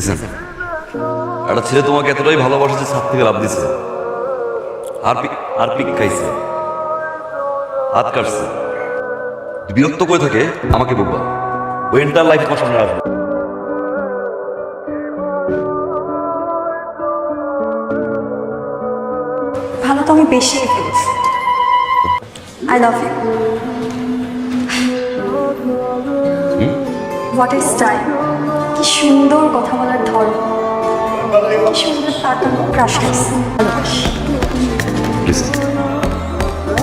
দিছেন একটা ছেলে তোমাকে এতটাই ভালোবাসে যে ছাদ থেকে লাভ দিছে। আর পিক আর পিক খাইছে। হাত কাটছে। বিরক্ত করে থাকে আমাকে বলবা ও এন্টার লাইফ তোমার সামনে আসবে ভালো তো আমি বেশি I love you what is time কি সুন্দর কথা বলার ধরন কি সুন্দর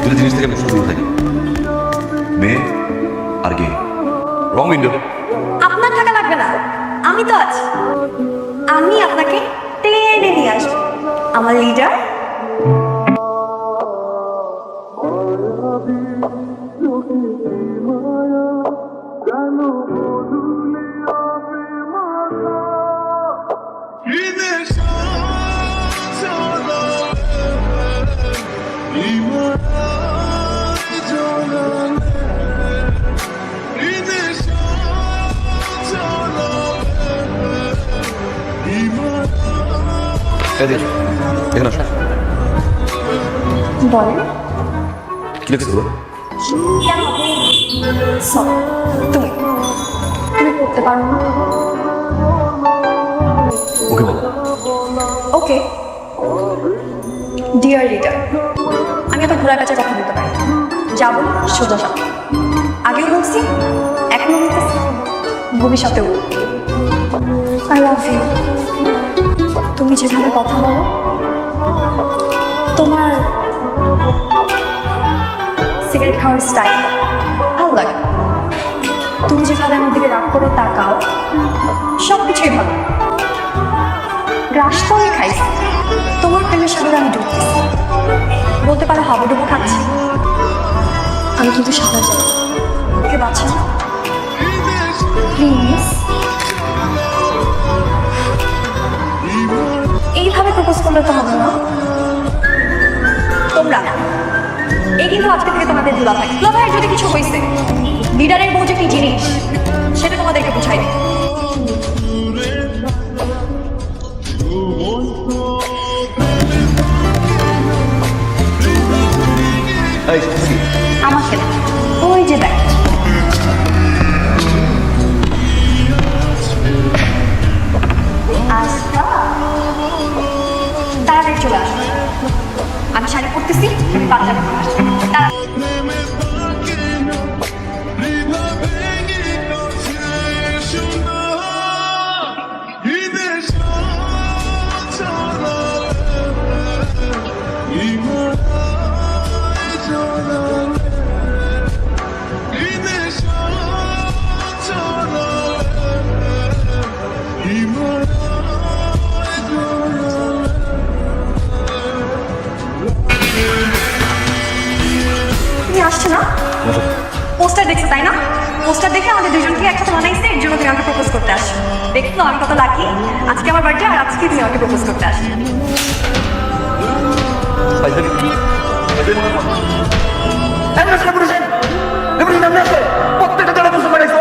দুটো জিনিস থেকে দূরে থাকি মেয়ে আর গে রং উইন্ডো আপনার টাকা লাগবে না। আমি তো আছি। আমি আপনাকে টেনে নিয়ে আসব। আমার লিডার এদিকে এখানে আসো। বলেন কি লিখছিল তুমি তুমি করতে পারো না। ওকে বলো। ওকে। ডিয়ার লিডার আমি এত ঘোরা কাছে কথা বলতে পারি। যাব সোজা সাথে আগেও বলছি এখনও বলতেছি ভবিষ্যতেও। আই লাভ ইউ তুমি যেভাবে কথা বলো, তোমার সিগারেট খাওয়ার স্টাইল ভালো লাগে। তুমি যেভাবে আমার দিকে রাগ করে তাকাও সব কিছুই ভালো। গ্রাস তো আমি খাইছি। তোমার প্রেমের সাগরে আমি ডুবতেছি বলতে পারো হাবুডুবু খাচ্ছি। আমি কিন্তু সাঁতার যাই ওকে বাচ্চা প্লিজ প্রপোজ করলে তো হবে না। তোমরা, এই কিন্তু আজকে থেকে তোমাদের দুলা ভাই। দুলা ভাই যদি কিছু হয়েছে লিডারের বউ যে কি জিনিস, সেটা তোমাদেরকে বুঝাই আমি শাড়ি তুমি না পোস্টার দেখছ তাই না? পোস্টার দেখে আমাদের দুজনকে একসাথে বানাইছে এর জন্য তুমি আমাকে প্রপোজ করতে আসছো। দেখছ আমি কত লাকি আজকে আমার বার্থডে আর আজকে তুমি আমাকে প্রপোজ করতে প্রত্যেকটা দলে বুঝতে পারছ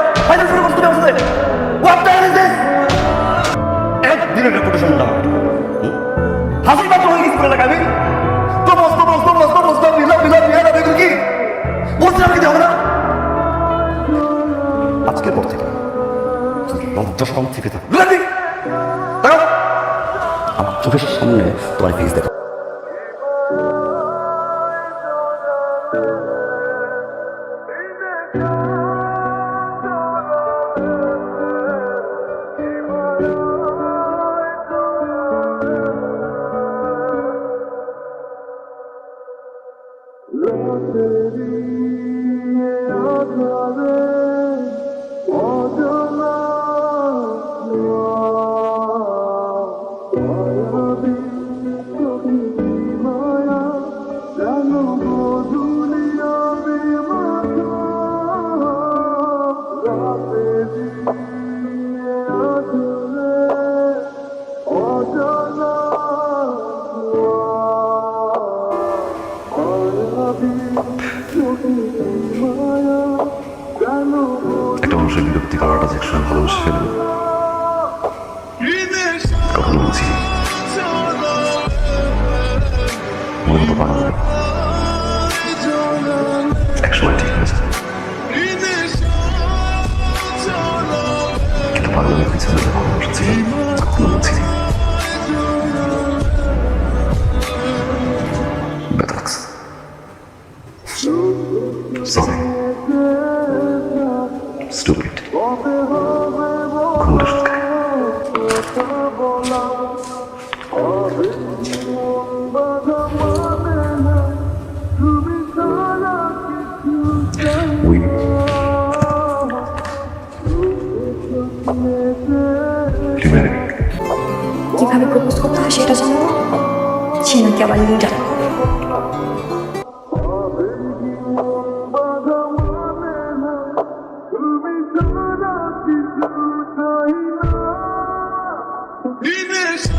লজ্জা সম থেকে থাকো আমার চোখের সামনে তোমার ফেস দেখো। একটা মানুষের বিরক্তি সত্যি পাওয়াটা একসময় ভালোবেসে ফেলব কখনো বুঝি মনে হতো পারা যাবে। যে Sorry. রিমেরি কীভাবে প্রপোজ করতে হয় সেটা জানো? সে নাকি আবার লিডার Yine